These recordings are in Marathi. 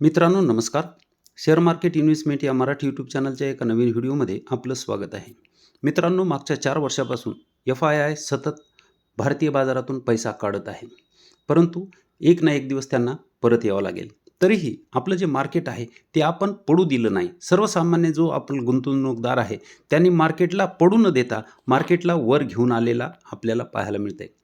मित्रांनो नमस्कार. शेअर मार्केट इन्व्हेस्टमेंट या मराठी यूट्यूब चॅनलच्या एका नवीन व्हिडिओमध्ये आपलं स्वागत आहे. मित्रांनो मागच्या चार वर्षापासून एफ आय आय सतत भारतीय बाजारातून पैसा काढत आहे. परंतु एक ना एक दिवस त्यांना परत यावं लागेल. तरीही आपलं जे मार्केट आहे ते आपण पडू दिलं नाही. सर्वसामान्य जो आपण गुंतवणूकदार आहे त्यांनी मार्केटला पडू न देता मार्केटला वर घेऊन आलेला आपल्याला पाहायला मिळतं आहे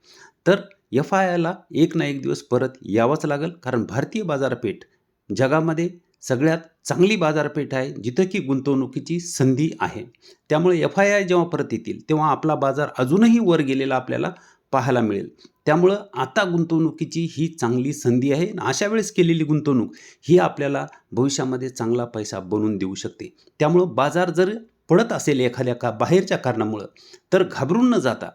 तर एफ आय आयला एक ना एक दिवस परत यावंच लागेल कारण भारतीय बाजारपेठ जगामध्ये सगळ्यात चांगली बाजारपेठ आहे जिथं की गुंतवणुकीची संधी आहे. त्यामुळे एफ आय आय जेव्हा परत येतील तेव्हा आपला बाजार अजूनही वर गेलेला आपल्याला पाहायला मिळेल. त्यामुळं आता गुंतवणुकीची ही चांगली संधी आहे अशा वेळेस केलेली गुंतवणूक ही आपल्याला भविष्यामध्ये चांगला पैसा बनवून देऊ शकते. त्यामुळं बाजार जर पडत असेल एखाद्या का बाहेरच्या कारणामुळं तर घाबरून न जाता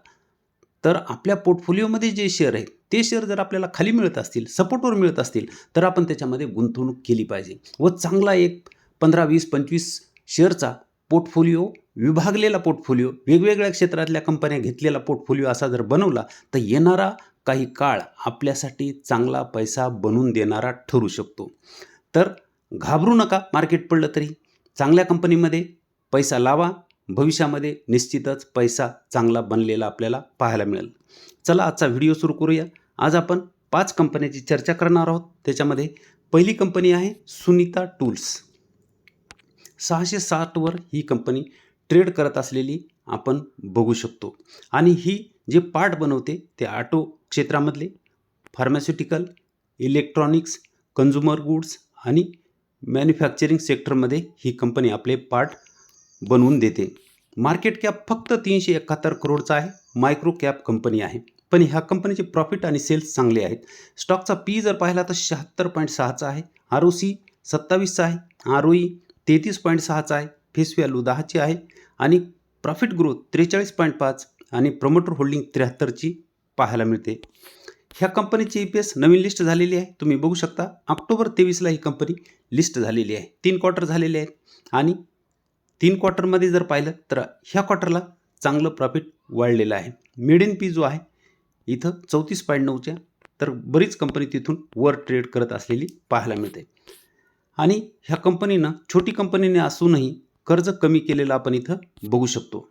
तर आपल्या पोर्टफोलिओमध्ये जे शेअर आहेत ते शेअर जर आपल्याला खाली मिळत असतील सपोर्टवर मिळत असतील तर आपण त्याच्यामध्ये गुंतवणूक केली पाहिजे व चांगला एक पंधरा वीस पंचवीस शेअरचा पोर्टफोलिओ विभागलेला पोर्टफोलिओ वेगवेगळ्या क्षेत्रातल्या कंपन्या घेतलेला पोर्टफोलिओ असा जर बनवला तर येणारा काही काळ आपल्यासाठी चांगला पैसा बनवून देणारा ठरू शकतो. तर घाबरू नका मार्केट पडलं तरी. चांगल्या कंपनीमध्ये पैसा लावा भविष्यामध्ये निश्चितच पैसा चांगला बनलेला आपल्याला पाहायला मिळेल. चला आजचा व्हिडिओ सुरू करूया. आज आपण पाच कंपन्याची चर्चा करणार आहोत. त्याच्यामध्ये पहिली कंपनी आहे सुनीता टूल्स. सहाशे साठवर ही कंपनी ट्रेड करत असलेली आपण बघू शकतो. आणि ही जे पार्ट बनवते ते ऑटो क्षेत्रामधले फार्मास्युटिकल इलेक्ट्रॉनिक्स कन्झ्युमर गुड्स आणि मॅन्युफॅक्चरिंग सेक्टरमध्ये ही कंपनी आपले पार्ट बनवून देते. मार्केट कॅप फक्त तीनशे एकाहत्तर करोडचा आहे. मायक्रो कॅप कंपनी आहे. पण ह्या कंपनीचे प्रॉफिट आणि सेल्स चांगले आहेत. स्टॉकचा पी जर पाहिला तर शहात्तर पॉईंट सहाचा आहे. आर ओ सी सत्तावीसचा आहे. आर ओ ई तेहतीस पॉईंट सहाचा आहे. फेस व्हॅल्यू दहाची आहे. आणि प्रॉफिट ग्रोथ त्रेचाळीस पॉईंट पाच आणि प्रमोटर होल्डिंग त्र्याहत्तरची पाहायला मिळते. ह्या कंपनीची ई पी एस नवीन लिस्ट झालेली आहे. तुम्ही बघू शकता. ऑक्टोबर तेवीसला ही कंपनी लिस्ट झालेली आहे. तीन क्वार्टर झालेले आहेत. आणि तीन क्वार्टरमध्ये जर पाहिलं तर ह्या क्वार्टरला चांगलं प्रॉफिट वाढलेलं आहे. मिड पी जो आहे इथं चौतीस पॉईंट नऊच्या तर बरीच कंपनी तिथून वर ट्रेड करत असलेली पाहायला मिळते. आणि ह्या कंपनीनं छोटी कंपनीने असूनही कर्ज कमी केलेलं आपण इथं बघू शकतो.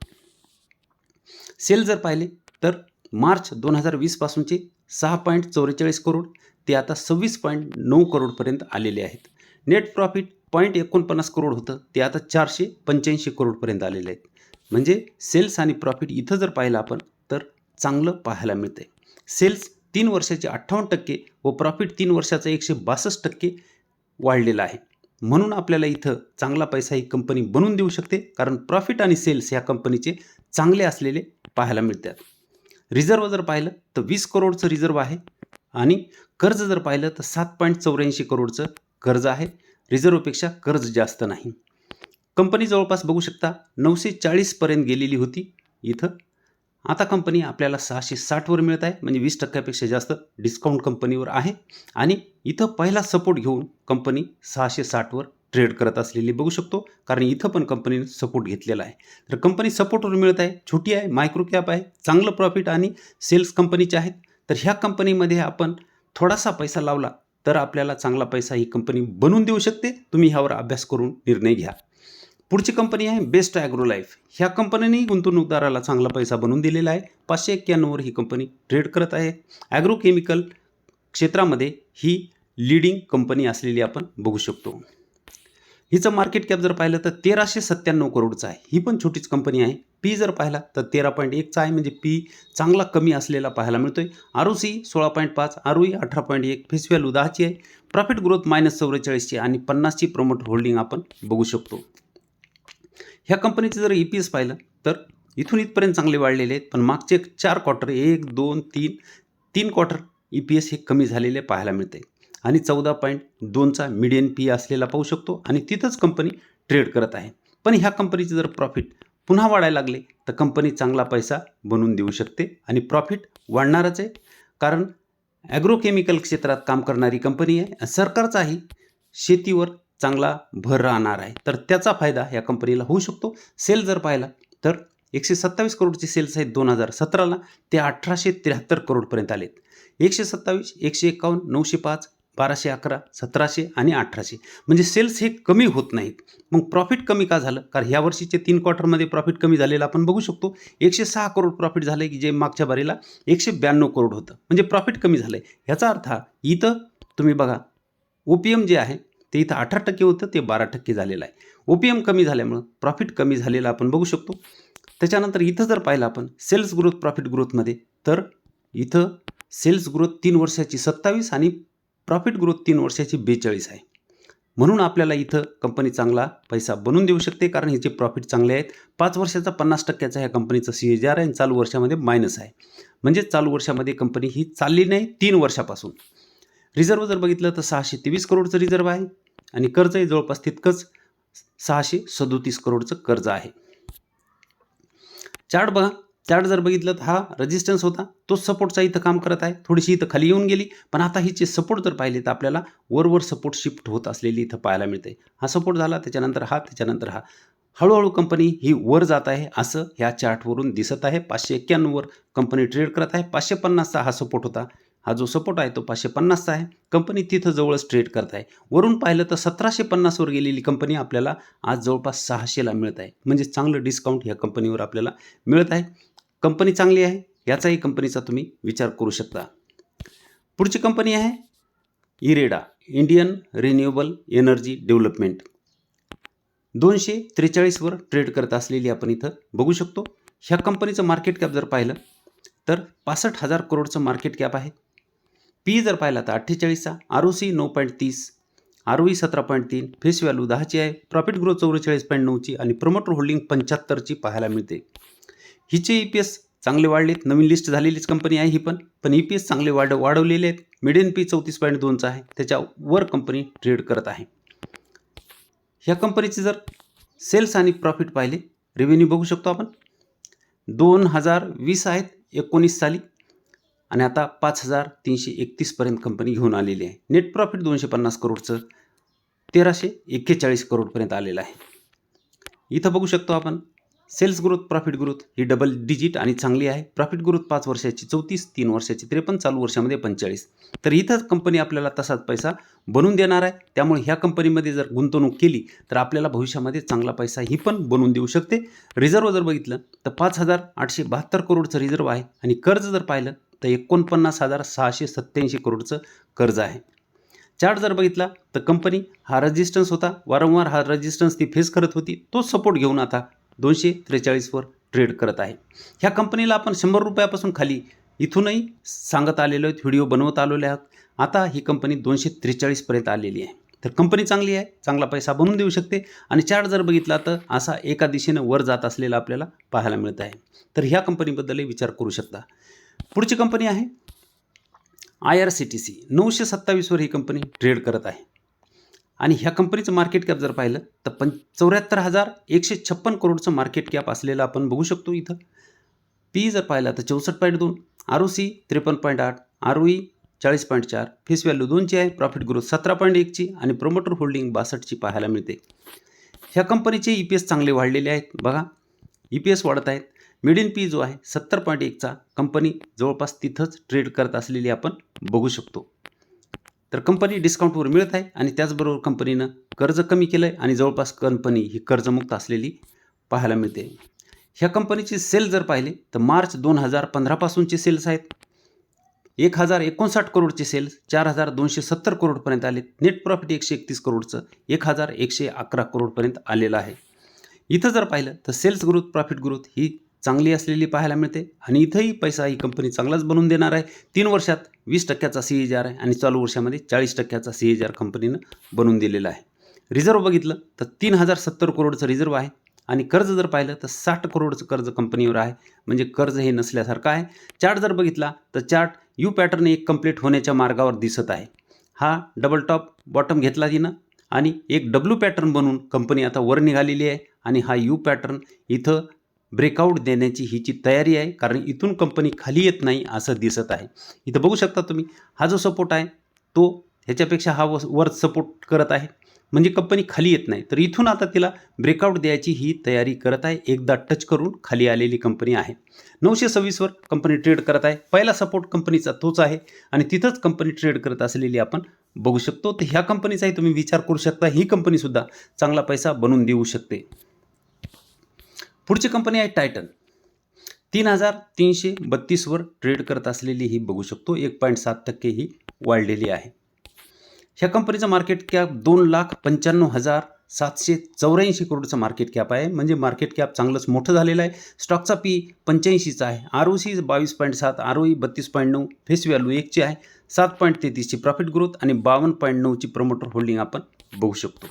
सेल जर पाहिले तर मार्च दोन हजार वीसपासूनचे सहा पॉईंट चौवेचाळीस करोड ते आता सव्वीस पॉईंट नऊ करोडपर्यंत आलेले आहेत. नेट प्रॉफिट पॉईंट एकोणपन्नास करोड होतं. ते आता चारशे पंच्याऐंशी करोडपर्यंत आलेले आहेत. म्हणजे सेल्स आणि प्रॉफिट इथं जर पाहिलं आपण तर चांगलं पाहायला मिळतं आहे सेल्स तीन वर्षाचे अठ्ठावन्न टक्के व प्रॉफिट तीन वर्षाचा एकशे बासष्ट टक्के वाढलेला आहे. म्हणून आपल्याला इथं चांगला पैसा ही कंपनी बनवून देऊ शकते कारण प्रॉफिट आणि सेल्स ह्या कंपनीचे चांगले असलेले पाहायला मिळतात. रिझर्व जर पाहिलं तर वीस करोडचं रिझर्व आहे आणि कर्ज जर पाहिलं तर सात पॉईंट चौऱ्याऐंशी करोडचं कर्ज आहे. रिझर्वपेक्षा कर्ज जास्त नाही. कंपनी जवळपास बघू शकता नऊशे चाळीसपर्यंत गेलेली होती इथं. आता कंपनी आपल्याला सहाशे साठवर मिळत आहे म्हणजे वीस टक्क्यापेक्षा जास्त डिस्काउंट कंपनीवर आहे. आणि इथं पहिला सपोर्ट घेऊन कंपनी सहाशे साठवर ट्रेड करत असलेली बघू शकतो कारण इथं पण कंपनीने सपोर्ट घेतलेला आहे. तर कंपनी सपोर्टवर मिळत आहे छोटी आहे मायक्रो कॅप आहे चांगलं प्रॉफिट आणि सेल्स कंपनीचे आहेत. तर ह्या कंपनीमध्ये आपण थोडासा पैसा लावला तर आपल्याला चांगला पैसा ही कंपनी बनवून देऊ शकते. तुम्ही ह्यावर अभ्यास करून निर्णय घ्या. पुढची कंपनी आहे बेस्ट ॲग्रो लाईफ ह्या कंपनीनेही गुंतवणूकदाराला चांगला पैसा बनवून दिलेला आहे. पाचशे एक्क्याण्णववर ही कंपनी ट्रेड करत आहे. ॲग्रोकेमिकल क्षेत्रामध्ये ही लीडिंग कंपनी असलेली आपण बघू शकतो. हिचं मार्केट कॅप जर पाहिलं तर तेराशे सत्त्याण्णव करोडचं आहे. ही पण छोटीच कंपनी आहे. पी जर पाहिला तर तेरा पॉईंट एकचा आहे. म्हणजे पी चांगला कमी असलेला पाहायला मिळतो आहे आर ओ सी सोळा पॉईंट पाच आर ओ ई अठरा पॉईंट एक फेस व्हॅल्यू दहाची आहे. प्रॉफिट ग्रोथ मायनस चौवेचाळीसची आणि पन्नासची प्रमोट होल्डिंग आपण बघू शकतो. ह्या कंपनीचं जर ई पी एस पाहिलं तर इथून इथपर्यंत चांगले वाढलेले आहेत. पण मागचे चार क्वार्टर एक दोन तीन तीन क्वार्टर ई पी एस हे कमी झालेले पाहायला मिळते आणि चौदा पॉईंट दोनचा मिडियन पी असलेला पाहू शकतो आणि तिथंच कंपनी ट्रेड करत आहे. पण ह्या कंपनीचे जर प्रॉफिट पुन्हा वाढायला लागले तर कंपनी चांगला पैसा बनवून देऊ शकते आणि प्रॉफिट वाढणारच आहे. कारण ॲग्रोकेमिकल क्षेत्रात काम करणारी कंपनी आहे सरकारचाही शेतीवर चांगला भर राहणार आहे. तर त्याचा फायदा या कंपनीला होऊ शकतो. सेल जर पाहिला तर एकशे सत्तावीस करोडचे सेल्स आहेत दोन हजार सतराला. ते अठराशे त्र्याहत्तर करोडपर्यंत आलेत. एकशे सत्तावीस एकशे एकावन्न नऊशे पाच बाराशे अकरा सतराशे आणि अठराशे. म्हणजे सेल्स हे कमी होत नाहीत. मग प्रॉफिट कमी का झालं? कारण ह्या वर्षीचे तीन क्वार्टरमध्ये प्रॉफिट कमी झालेलं आपण बघू शकतो. एकशे सहा करोड प्रॉफिट झालं की जे मागच्या बारीला एकशे ब्याण्णव करोड होतं. म्हणजे प्रॉफिट कमी झालं आहे ह्याचा अर्थ हा इथं तुम्ही बघा ओ पी एम जे आहे ते इथं अठरा टक्के होतं ते बारा टक्के झालेलं आहे. ओ पी एम कमी झाल्यामुळं प्रॉफिट कमी झालेलं आपण बघू शकतो. त्याच्यानंतर इथं जर पाहिलं आपण सेल्स ग्रोथ प्रॉफिट ग्रोथमध्ये तर इथं सेल्स ग्रोथ तीन वर्षाची सत्तावीस आणि प्रॉफिट ग्रोथ तीन वर्षाची बेचाळीस आहे. म्हणून आपल्याला इथं कंपनी चांगला पैसा बनवून देऊ शकते कारण ह्याचे प्रॉफिट चांगले आहेत पाच वर्षाचा पन्नास टक्क्याचा ह्या कंपनीचं सी एच आर आहे आणि चालू वर्षामध्ये मायनस आहे. म्हणजे चालू वर्षामध्ये कंपनी ही चालली नाही तीन वर्षापासून. रिझर्व जर बघितलं तर सहाशे तेवीस करोडचं रिझर्व आहे आणि कर्जही जवळपास तितकंच सहाशे सदोतीस करोडचं कर्ज आहे. चार्ट बघा. चार्ट जर बघितलं तर हा रेजिस्टन्स होता. तो सपोर्टचा इथं काम करत आहे. थोडीशी इथं खाली येऊन गेली. पण आता हिचे सपोर्ट जर पाहिले तर आपल्याला वरवर सपोर्ट शिफ्ट होत असलेली इथं पाहायला मिळते. हा सपोर्ट झाला त्याच्यानंतर हा त्याच्यानंतर हा. हळूहळू कंपनी ही वर जात आहे असं ह्या चार्टवरून दिसत आहे. पाचशे एक्क्याण्णववर कंपनी ट्रेड करत आहे. पाचशे पन्नासचा हा सपोर्ट होता. हा जो सपोर्ट आहे तो पाचशे पन्नासचा आहे. कंपनी तिथं जवळच ट्रेड करत आहे. वरून पाहिलं तर सतराशे पन्नासवर गेलेली कंपनी आपल्याला आज जवळपास सहाशेला मिळत आहे. म्हणजे चांगलं डिस्काउंट ह्या कंपनीवर आपल्याला मिळत आहे. कंपनी चांगली आहे याचाही कंपनीचा तुम्ही विचार करू शकता. पुढची कंपनी आहे IREDA Indian renewable energy development. दोनशे त्रेचाळीसवर ट्रेड करत असलेली आपण इथं बघू शकतो. ह्या कंपनीचं मार्केट कॅप जर पाहिलं तर पासष्ट हजार करोडचं मार्केट कॅप आहे. पी जर पाहिला तर अठ्ठेचाळीसचा आर ओ सी नऊ पॉईंट तीस आर ओ ई सतरा पॉईंट तीन फेस व्हॅल्यू दहाची आहे प्रॉफिट ग्रोथ चौवेचाळीस पॉईंट नऊची आणि प्रमोटर होल्डिंग पंच्याहत्तरची पाहायला मिळते. हिचे ई पी एस चांगले वाढलेत नवीन लिस्ट झालेलीच कंपनी आहे ही पण. पण ई पी एस चांगले वाढ वाढवलेले आहेत. मिडियन पी चौतीस पॉईंट दोनचा आहे. त्याच्यावर कंपनी ट्रेड करत आहे. ह्या कंपनीचे जर सेल्स आणि प्रॉफिट पाहिले रेव्हेन्यू बघू शकतो आपण. दोन हजार वीस आहेत एकोणीस साली. आणि आता पाच हजार तीनशे एकतीसपर्यंत कंपनी घेऊन आलेली आहे. नेट प्रॉफिट दोनशे पन्नास करोडचं तेराशे एक्केचाळीस करोडपर्यंत आलेलं आहे. इथं बघू शकतो आपण. सेल्स ग्रोथ प्रॉफिट ग्रोथ ही डबल डिजिट आणि चांगली आहे. प्रॉफिट ग्रोथ पाच वर्षाची चौतीस तीन वर्षाची त्रेपन्न चालू वर्षामध्ये पंचेचाळीस. तर इथंच कंपनी आपल्याला तसाच पैसा बनवून देणार आहे. त्यामुळे ह्या कंपनीमध्ये जर गुंतवणूक केली तर आपल्याला भविष्यामध्ये चांगला पैसा ही पण बनवून देऊ शकते. रिझर्व जर बघितलं तर पाच हजार आठशे बहात्तर करोडचं रिझर्व आहे. आणि कर्ज जर पाहिलं तर एकोणपन्नास हजार सहाशे सत्त्याऐंशी करोडचं कर्ज आहे. चार्ट जर बघितला तर कंपनी हा रजिस्टन्स होता. वारंवार हा रजिस्टन्स ती फेस करत होती. तो सपोर्ट घेऊन आता दोनशे त्रेचाळीसवर ट्रेड करत आहे. ह्या कंपनीला आपण शंभर रुपयापासून खाली इथूनही सांगत आलेलो आहेत व्हिडिओ बनवत आलेले आहात. आता ही कंपनी दोनशे त्रेचाळीसपर्यंत आलेली आहे. तर कंपनी चांगली आहे चांगला पैसा बनवून देऊ शकते आणि चार्ट जर बघितला तर असा एका दिशेनं वर जात असलेला आपल्याला पाहायला मिळत आहे. तर ह्या कंपनीबद्दलही विचार करू शकता. पुढची कंपनी आहे I R C T C नऊशे सत्तावीसवर ही कंपनी ट्रेड करत आहे. आणि ह्या कंपनीचं मार्केट कॅप जर पाहिलं तर पं चौऱ्याहत्तर हजार एकशे छप्पन करोडचं मार्केट कॅप असलेलं आपण बघू शकतो इथं. पी जर पाहिला तर चौसष्ट पॉईंट दोन आर ओ सी त्रेपन्न पॉईंट आठ आर ओ ई चाळीस पॉईंट चार फेस व्हॅल्यू दोनची आहे प्रॉफिट ग्रोथ सतरा पॉईंट एकची आणि प्रोमोटर होल्डिंग बासष्टची पाहायला मिळते. ह्या कंपनीचे ई पी एस चांगले वाढलेले आहेत. बघा ई पी एस वाढत आहेत. मिडियन पी जो आहे सत्तर पॉईंट एकचा कंपनी जवळपास तिथंच ट्रेड करत असलेली आपण बघू शकतो. तर कंपनी डिस्काउंटवर मिळत आहे आणि त्याचबरोबर कंपनीनं कर्ज कमी केलं आहे आणि जवळपास कंपनी ही कर्जमुक्त असलेली पाहायला मिळते. ह्या कंपनीची सेल जर पाहिले तर मार्च दोन हजार पंधरापासूनचे सेल्स आहेत. एक हजार एकोणसाठ करोडचे सेल्स चार हजार दोनशे सत्तर करोडपर्यंत आले नेट प्रॉफिट एकशे एकतीस करोडचं एक हजार एकशे अकरा करोडपर्यंत आलेलं आहे. इथं जर पाहिलं तर सेल्स ग्रोथ प्रॉफिट ग्रोथ ही चांगली असलेली पाहायला मिळते. आणि इथंही पैसा ही कंपनी चांगलाच बनवून देणार आहे. तीन वर्षात वीस टक्क्याचा सी एच आर आहे आणि चालू वर्षामध्ये चाळीस टक्क्याचा सी एच आर कंपनीनं बनवून दिलेला आहे. रिझर्व बघितलं तर तीन हजार सत्तर करोडचं रिझर्व आहे. आणि कर्ज जर पाहिलं तर साठ करोडचं कर्ज कंपनीवर आहे. म्हणजे कर्ज हे नसल्यासारखं आहे. चार्ट जर बघितला तर चार्ट यू पॅटर्न एक कंप्लीट होण्याच्या मार्गावर दिसत आहे. हा डबल टॉप बॉटम घेतला तिनं. आणि एक डब्ल्यू पॅटर्न बनवून कंपनी आता वर निघालेली आहे. आणि हा यू पॅटर्न इथं ब्रेकआउट देण्याची हिची तयारी आहे कारण इथून कंपनी खाली येत नाही असं दिसत आहे. इथं बघू शकता तुम्ही हा जो सपोर्ट आहे तो ह्याच्यापेक्षा हा वर सपोर्ट करत आहे. म्हणजे कंपनी खाली येत नाही. तर इथून आता तिला ब्रेकआउट द्यायची ही तयारी करत आहे. एकदा टच करून खाली आलेली कंपनी आहे. नऊशे सव्वीसवर कंपनी ट्रेड करत आहे. पहिला सपोर्ट कंपनीचा तोच आहे. आणि तिथंच कंपनी ट्रेड करत असलेली आपण बघू शकतो. तर ह्या कंपनीचाही तुम्ही विचार करू शकता. ही कंपनीसुद्धा चांगला पैसा बनवून देऊ शकते. पुढची कंपनी आहे टायटन तीन हजार तीनशे बत्तीसवर ट्रेड करत असलेली ही बघू शकतो. एक पॉईंट सात टक्के ही वाढलेली आहे. ह्या कंपनीचं मार्केट कॅप दोन लाख पंच्याण्णव हजार सातशे चौऱ्याऐंशी करोडचं मार्केट कॅप आहे. म्हणजे मार्केट कॅप चांगलंच मोठं झालेलं आहे. स्टॉकचा पी पंच्याऐंशीचा आहे. आर ओ सी बावीस पॉईंट सात आर ओ ई बत्तीस पॉईंट नऊ फेस व्हॅल्यू एकची आहे. सात पॉईंट तेहतीसची प्रॉफिट ग्रोथ आणि बावन्न पॉईंट नऊची प्रमोटर होल्डिंग आपण बघू शकतो.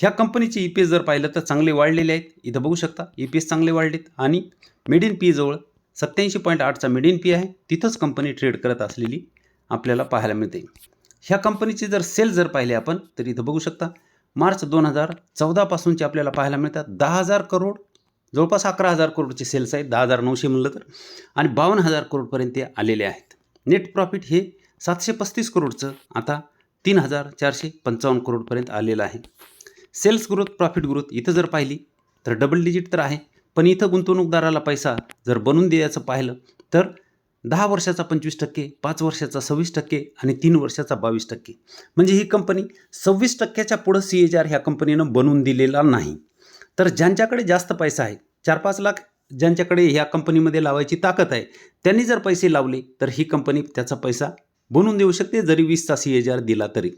ह्या कंपनीचे ई पी एस जर पाहिलं तर चांगले वाढलेले आहेत. इथं बघू शकता ई पी एस चांगले वाढलेत आणि मिडियन पी जवळ सत्याऐंशी पॉईंट आठचा मिड इन पी आहे. तिथंच कंपनी ट्रेड करत असलेली आपल्याला पाहायला मिळते. ह्या कंपनीचे जर सेल जर पाहिले आपण तर इथं बघू शकता मार्च दोन हजार चौदापासूनचे आपल्याला पाहायला मिळतात दहा हजार करोड जवळपास अकरा हजार करोडचे सेल्स आहेत दहा हजार नऊशे म्हणलं तर आणि बावन्न हजार करोडपर्यंत ते आलेले आहेत. नेट प्रॉफिट हे सातशे पस्तीस करोडचं आता तीन हजार चारशे पंचावन्न करोडपर्यंत आलेलं आहे. सेल्स ग्रोथ प्रॉफिट ग्रोथ इथं जर पाहिली तर डबल डिजिट तर आहे. पण इथं गुंतवणूकदाराला पैसा जर बनवून द्यायचं पाहिलं तर दहा वर्षाचा पंचवीस टक्के पाच वर्षाचा सव्वीस टक्के आणि तीन वर्षाचा बावीस टक्के. म्हणजे ही कंपनी सव्वीस टक्क्याच्या पुढं सी एच आर ह्या कंपनीनं बनवून दिलेला नाही. तर ज्यांच्याकडे जास्त पैसा आहे चार पाच लाख ज्यांच्याकडे ह्या कंपनीमध्ये लावायची ताकद आहे त्यांनी जर पैसे लावले तर ही कंपनी त्याचा पैसा बनवून देऊ शकते जरी वीसचा सी एच आर दिला तरी.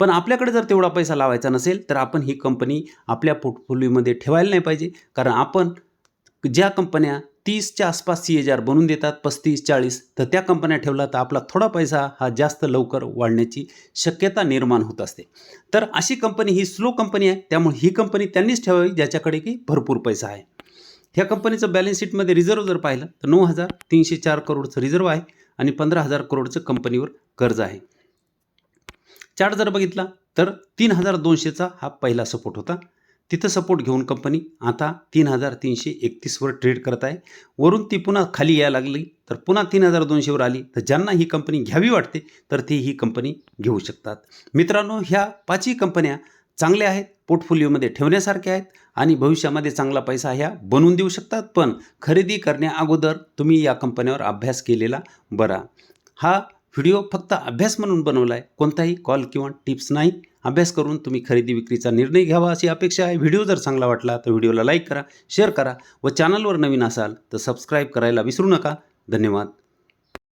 पण आपल्याकडे जर तेवढा पैसा लावायचा नसेल तर आपण ही कंपनी आपल्या पोर्टफोलिओमध्ये ठेवायला नाही पाहिजे. कारण आपण ज्या कंपन्या तीसच्या आसपास सी एच आर बनवून देतात पस्तीस चाळीस तर त्या कंपन्या ठेवला तर आपला थोडा पैसा हा जास्त लवकर वाढण्याची शक्यता निर्माण होत असते. तर अशी कंपनी ही स्लो कंपनी आहे त्यामुळे ही कंपनी त्यांनीच ठेवावी ज्याच्याकडे की भरपूर पैसा आहे. ह्या कंपनीचं बॅलन्स शीटमध्ये रिझर्व जर पाहिलं तर नऊ हजार तीनशे चार करोडचं रिझर्व आहे. आणि पंधरा हजार करोडचं कंपनीवर कर्ज आहे. चार्ट जर बघितला तर तीन हजार दोनशेचा हा पहिला सपोर्ट होता. तिथं सपोर्ट घेऊन कंपनी आता तीन हजार तीनशे एकतीसवर ट्रेड करत आहे. वरून ती पुन्हा खाली यायला लागली तर पुन्हा तीन हजार दोनशेवर आली. तर ज्यांना ही कंपनी घ्यावी वाटते तर ती ही कंपनी घेऊ शकतात. मित्रांनो ह्या पाचही कंपन्या चांगले आहेत पोर्टफोलिओमध्ये ठेवण्यासारखे आहेत आणि भविष्यामध्ये चांगला पैसा ह्या बनवून देऊ शकतात. पण खरेदी करण्या अगोदर तुम्ही या कंपन्यावर अभ्यास केलेला बरा. हा व्हिडिओ फक्त अभ्यास म्हणून बनवला आहे कोणताही कॉल किंवा टिप्स नाही. अभ्यास करून तुम्ही खरेदी विक्रीचा निर्णय घ्यावा अशी अपेक्षा आहे. व्हिडिओ जर चांगला वाटला तर व्हिडिओला लाईक करा शेअर करा व चॅनलवर नवीन असाल तर सबस्क्राईब करायला विसरू नका. धन्यवाद.